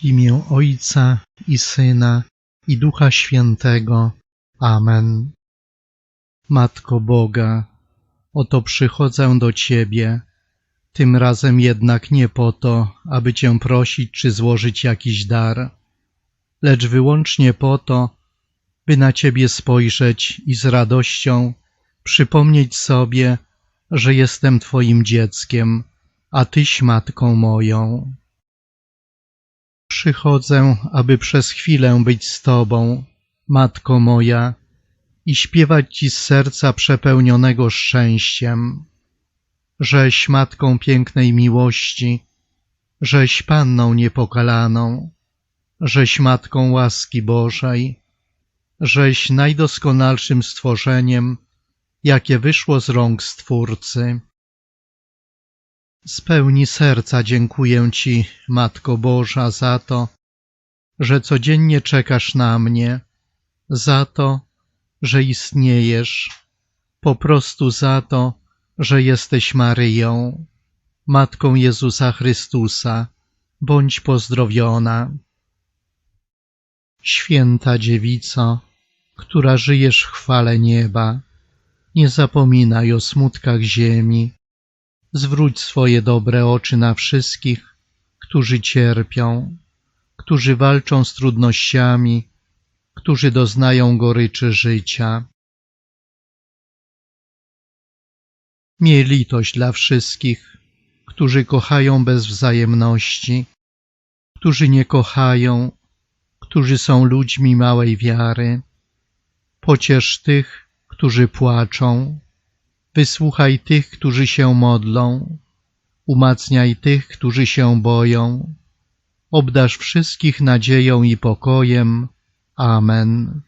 W imię Ojca i Syna i Ducha Świętego. Amen. Matko Boga, oto przychodzę do Ciebie, tym razem jednak nie po to, aby Cię prosić czy złożyć jakiś dar, lecz wyłącznie po to, by na Ciebie spojrzeć i z radością przypomnieć sobie, że jestem Twoim dzieckiem, a Tyś matką moją. Przychodzę, aby przez chwilę być z Tobą, Matko moja, i śpiewać Ci z serca przepełnionego szczęściem, żeś Matką pięknej miłości, żeś Panną niepokalaną, żeś Matką łaski Bożej, żeś najdoskonalszym stworzeniem, jakie wyszło z rąk Stwórcy. Z pełni serca dziękuję Ci, Matko Boża, za to, że codziennie czekasz na mnie, za to, że istniejesz, po prostu za to, że jesteś Maryją, Matką Jezusa Chrystusa. Bądź pozdrowiona. Święta Dziewico, która żyjesz w chwale nieba, nie zapominaj o smutkach ziemi. Zwróć swoje dobre oczy na wszystkich, którzy cierpią, którzy walczą z trudnościami, którzy doznają goryczy życia. Miej litość dla wszystkich, którzy kochają bez wzajemności, którzy nie kochają, którzy są ludźmi małej wiary. Pociesz tych, którzy płaczą, wysłuchaj tych, którzy się modlą, umacniaj tych, którzy się boją, obdasz wszystkich nadzieją i pokojem. Amen.